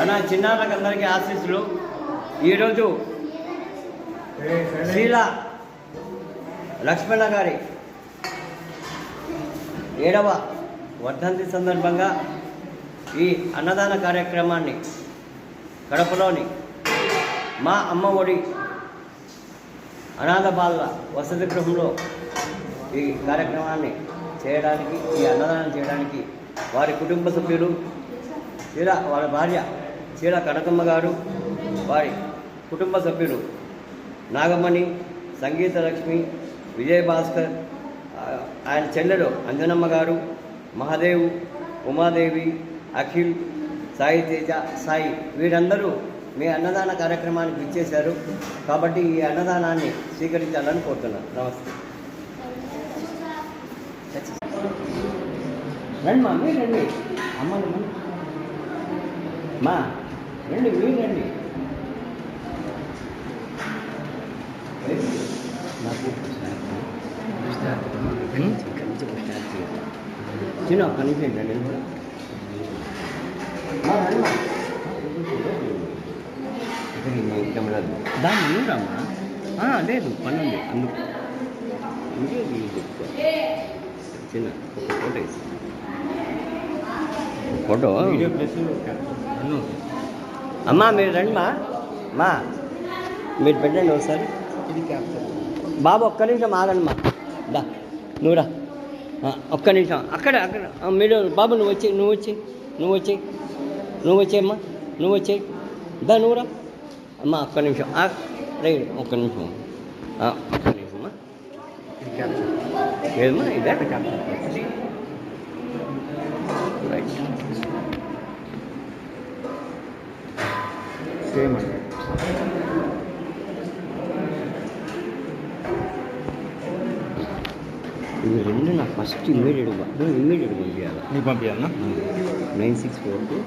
అన్న చిన్నారులకు అందరికీ ఆశీస్సులు. ఈరోజు శ్రీల లక్ష్మణ గారి ఏడవ వర్ధంతి సందర్భంగా ఈ అన్నదాన కార్యక్రమాన్ని కడపలోని మా అమ్మ ఒడి అనాథ బాల వసతి గృహంలో ఈ కార్యక్రమాన్ని చేయడానికి ఈ అన్నదానం చేయడానికి వారి కుటుంబ సభ్యులు చీల వాళ్ళ భార్య చీల కనకమ్మ గారు వారి కుటుంబ సభ్యులు నాగమణి సంగీత లక్ష్మి విజయ్ భాస్కర్ ఆయన చెల్లెలు అంజనమ్మ గారు మహాదేవ్ ఉమాదేవి అఖిల్ సాయి తేజ సాయి వీరందరూ మీ అన్నదాన కార్యక్రమానికి ఇచ్చేశారు కాబట్టి ఈ అన్నదానాన్ని స్వీకరించాలని కోరుతున్నాను. నమస్తే. రండి మా మీరు రండి. అమ్మ మా రండి మీరు రండి నాకు చిన్న ఒక్క నిమిషం రండి నేను కూడా మా రండి మా. ఇక్కడికి నేను కెమెరా దాన్ని నువ్వు రామ్మా ఆ, లేదు పని ఉంది అందుకు ఇంకే ఇది చెప్తా. చిన్న ఒక ఫోటో ఇస్తా ఫోటో అమ్మా మీరు రండి మా మా మీరు పెట్టండి ఒకసారి. బాబు ఒక్క నిమిషం ఆగండి మా దా నువ్వురా ఒక్క నిమిషం. అక్కడ అక్కడ. మీరు బాబు నువ్వు వచ్చి నువ్వు వచ్చి నువ్వు వచ్చి నువ్వు వచ్చేయమ్మా నువ్వు వచ్చేయి. దా నువ్వురా అమ్మ అమ్మా ఒక్క నిమిషం. ఆ, రే ఒక్క నిమిషం. ఒక్క నిమిషమ్మా ఏదమ్మా ఇదే? சேம். இது ரெண்டு நான் ஃபஸ்ட்டு இமேல் எடுப்பேன் இமேல் எடுக்க முடியாது நீ பண்ணியா நைன் சிக்ஸ் ஃபோர் டூ.